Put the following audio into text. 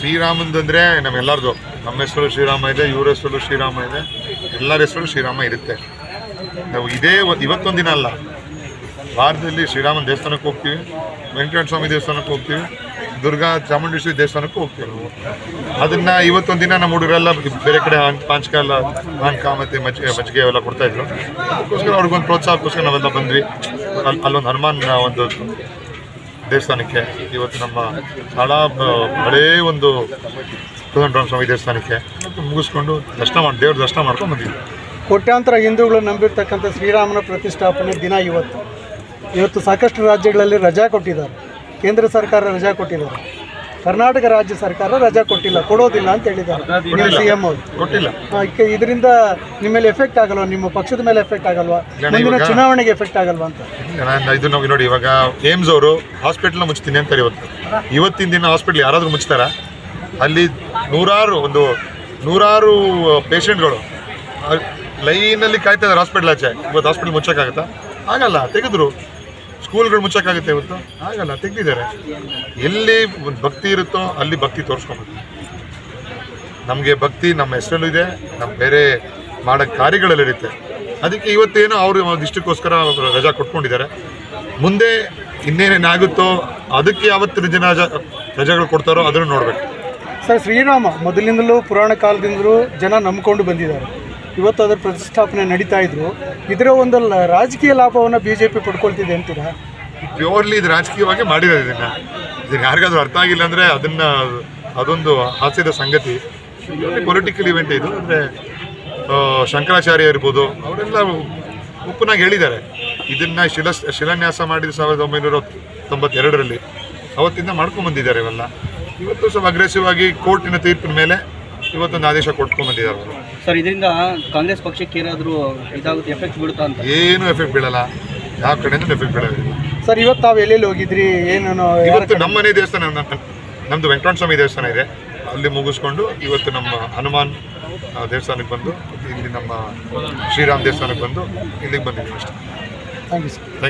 ಶ್ರೀರಾಮಂದಂದ್ರೆ ನಮ್ಮೆಲ್ಲರದು ನಮ್ಮ ಹೆಸರು ಶ್ರೀರಾಮ ಇದೆ, ಇವ್ರ ಹೆಸರು ಶ್ರೀರಾಮ ಇದೆ. ಎಲ್ಲರ ಹೆಸರು ಶ್ರೀರಾಮ ಇರುತ್ತೆ. ನಾವು ಇದೇ ಇವತ್ತೊಂದು ದಿನ ಅಲ್ಲ. ಭಾರತದಲ್ಲಿ ಶ್ರೀರಾಮನ ದೇವಸ್ಥಾನಕ್ಕೆ ಹೋಗ್ತೀವಿ ವೆಂಕಟೇಶ್ವರ ಸ್ವಾಮಿ ದೇವಸ್ಥಾನಕ್ಕೆ ಹೋಗ್ತೀವಿ, ದುರ್ಗಾ ಚಾಮುಂಡೇಶ್ವರಿ ದೇವಸ್ಥಾನಕ್ಕೂ ಹೋಗ್ತೀವಿ ನಾವು. ಅದನ್ನು ಇವತ್ತೊಂದು ದಿನ ನಮ್ಮ ಹುಡುಗರೆಲ್ಲ ಬೇರೆ ಕಡೆ ಹಾನ್- ಪಾಂಚಕಾಲ ಪಾನ್ಕ ಮತ್ತು ಮಜ್ಜಿಗೆ ಮಜ್ಜಿಗೆ ಅವೆಲ್ಲ ಕೊಡ್ತಾಯಿದ್ರು ಅದಕ್ಕೋಸ್ಕರ ಅವ್ರಿಗೊಂದು ಪ್ರೋತ್ಸಾಹಕ್ಕೋಸ್ಕರ ನಾವೆಲ್ಲ ಬಂದ್ವಿ. ಅಲ್ಲಿ ಅಲ್ಲೊಂದು ಹನುಮಾನ್ ಒಂದು ದೇವಸ್ಥಾನಕ್ಕೆ ಇವತ್ತು ನಮ್ಮ ಬಹಳ ಹಳೇ ಒಂದು ಸ್ವಾಮಿ ದೇವಸ್ಥಾನಕ್ಕೆ ಮುಗಿಸ್ಕೊಂಡು ದರ್ಶನ ಮಾಡಿ, ದೇವ್ರ ದರ್ಶನ ಮಾಡ್ಕೊಂಡು ಬಂದಿದ್ವಿ. ಕೋಟ್ಯಾಂತರ ಹಿಂದೂಗಳು ನಂಬಿರ್ತಕ್ಕಂಥ ಶ್ರೀರಾಮನ ಪ್ರತಿಷ್ಠಾಪನೆ ದಿನ ಇವತ್ತು. ಇವತ್ತು ಸಾಕಷ್ಟು ರಾಜ್ಯಗಳಲ್ಲಿ ರಜಾ ಕೊಟ್ಟಿದ್ದಾರೆ. ಕೇಂದ್ರ ಸರ್ಕಾರ ರಜಾ ಕೊಟ್ಟಿದ್ದಾರೆ. ಕರ್ನಾಟಕ ರಾಜ್ಯ ಸರ್ಕಾರ ರಜಾ ಕೊಟ್ಟಿಲ್ಲ ಕೊಡೋದಿಲ್ಲ ಅಂತ ಹೇಳಿದ್ದಾರೆ. ಸಿ ಎಂ ಅವರು. ಕೊಟ್ಟಿಲ್ಲ. ಇದರಿಂದ ನಿಮ್ಮ ಮೇಲೆ ಎಫೆಕ್ಟ್ ಆಗಲ್ವಾ? ನಿಮ್ಮ ಪಕ್ಷದ ಮೇಲೆ ಎಫೆಕ್ಟ್ ಆಗಲ್ವಾ? ಮುಂದಿನ ಚುನಾವಣೆಗೆ ಎಫೆಕ್ಟ್ ಆಗಲ್ವಾ ಅಂತ? ಇದು ನಮಗೆ ನೋಡಿ ಇವಾಗ ಏಮ್ಸ್ ಅವರು ಹಾಸ್ಪಿಟಲ್ನ ಮುಚ್ತೀನಿ ಅಂತಾರೆ ಇವತ್ತು. ಇವತ್ತಿನ ದಿನ ಹಾಸ್ಪಿಟಲ್ ಯಾರಾದರೂ ಮುಚ್ತಾರ? ಅಲ್ಲಿ ನೂರಾರು ಒಂದು ನೂರಾರು ಪೇಷೆಂಟ್ಗಳು ಲೈನಲ್ಲಿ ಕಾಯ್ತಾ ಇದ್ದಾರೆ ಹಾಸ್ಪಿಟ್ಲ್ ಆಚೆ. ಇವತ್ತು ಹಾಸ್ಪಿಟ್ಲ್ ಮುಚ್ಚೋಕ್ಕಾಗತ್ತಾ? ಆಗಲ್ಲ ತೆಗೆದ್ರು. ಸ್ಕೂಲ್ಗಳು ಮುಚ್ಚೋಕ್ಕಾಗುತ್ತೆ ಇವತ್ತು? ಆಗಲ್ಲ, ತೆಗ್ದಿದ್ದಾರೆ. ಎಲ್ಲಿ ಭಕ್ತಿ ಇರುತ್ತೋ ಅಲ್ಲಿ ಭಕ್ತಿ ತೋರಿಸ್ಕೊಬೇಕು. ನಮಗೆ ಭಕ್ತಿ ನಮ್ಮ ಹೆಸರಲ್ಲೂ ಇದೆ ನಮ್ಮ ಬೇರೆ ಮಾಡೋ ಕಾರ್ಯಗಳಲ್ಲಿ ಇರುತ್ತೆ. ಅದಕ್ಕೆ ಇವತ್ತೇನು ಅವರು ಇಷ್ಟಕ್ಕೋಸ್ಕರ ರಜಾ ಕೊಟ್ಕೊಂಡಿದ್ದಾರೆ. ಮುಂದೆ ಇನ್ನೇನೇನಾಗುತ್ತೋ ಅದಕ್ಕೆ ಯಾವತ್ತಿನ ಜನ ರಜೆಗಳು ಕೊಡ್ತಾರೋ ಅದನ್ನು ನೋಡಬೇಕು. ಸರ್, ಶ್ರೀರಾಮ ಮೊದಲಿಂದಲೂ ಪುರಾಣ ಕಾಲದಿಂದಲೂ ಜನ ನಂಬ್ಕೊಂಡು ಬಂದಿದ್ದಾರೆ. ಇವತ್ತು ಅದರ ಪ್ರತಿಷ್ಠಾಪನೆ ನಡೀತಾ ಇದ್ರು. ಇದರ ಒಂದು ರಾಜಕೀಯ ಲಾಭವನ್ನು ಬಿ ಜೆ ಪಿ ಪಡ್ಕೊಳ್ತಿದೆ ಅಂತೀರಾ? ಪ್ಯೂರ್ಲಿ ಇದು ರಾಜಕೀಯವಾಗಿ ಮಾಡಿರೋದು ಇದನ್ನು. ಇದನ್ನು ಯಾರಿಗಾದ್ರೂ ಅರ್ಥ ಆಗಿಲ್ಲ ಅಂದರೆ ಅದನ್ನು ಅದೊಂದು ಹಾಸ್ಯದ ಸಂಗತಿ. ಪೊಲಿಟಿಕಲ್ ಇವೆಂಟ್ ಇದು. ಅಂದರೆ ಶಂಕರಾಚಾರ್ಯ ಇರ್ಬೋದು, ಅವರೆಲ್ಲ ಉಪ್ಪನಾಗಿ ಹೇಳಿದ್ದಾರೆ. ಇದನ್ನು ಶಿಲ, ಶಿಲಾನ್ಯಾಸ ಮಾಡಿದ ಸಾವಿರದ ಒಂಬೈನೂರ ತೊಂಬತ್ತೆರಡರಲ್ಲಿ. ಅವತ್ತಿಂದ ಮಾಡ್ಕೊಂಡ್ಬಂದಿದ್ದಾರೆ ಇವೆಲ್ಲ. ಇವತ್ತು ಸ್ವಲ್ಪ ಅಗ್ರೆಸಿವ್ ಆಗಿ ಕೋರ್ಟಿನ ತೀರ್ಪಿನ ಮೇಲೆ ಇವತ್ತೊಂದು ಆದೇಶ ಕೊಟ್ಕೊಂಡ್ಬಂದಿದ್ದಾರೆ ಅವರು. ಸರ್ ಇದರಿಂದ ಕಾಂಗ್ರೆಸ್ ಪಕ್ಷಕ್ಕೆ ಏನಾದರೂ ಇದಾಗುತ್ತೆ ಎಫೆಕ್ಟ್ ಬೀಳುತ್ತಾ ಅಂತ? ಏನು ಎಫೆಕ್ಟ್ ಬೀಳಲ್ಲ. ಯಾವ ಕಡೆಯಿಂದ ಎಫೆಕ್ಟ್ ಬೀಳೋದಿಲ್ಲ ಸರ್ ಇವತ್ತು ತಾವು ಎಲ್ಲೆಲ್ಲಿ ಹೋಗಿದ್ರಿ? ಏನು ಇವತ್ತು ನಮ್ಮ ಮನೆ ದೇವಸ್ಥಾನ ನಮ್ಮದು ನಮ್ದು ವೆಂಕಟರಮಣ ಸ್ವಾಮಿ ದೇವಸ್ಥಾನ ಇದೆ. ಅಲ್ಲಿ ಮುಗಿಸ್ಕೊಂಡು ಇವತ್ತು ನಮ್ಮ ಹನುಮಾನ್ ಆ, ದೇವಸ್ಥಾನಕ್ಕೆ ಬಂದು ಇಲ್ಲಿ ನಮ್ಮ ಶ್ರೀರಾಮ್ ದೇವಸ್ಥಾನಕ್ಕೆ ಬಂದು ಇಲ್ಲಿಗೆ ಬಂದಿದ್ದೀವಿ ಅಷ್ಟೇ. Thank you sir thank you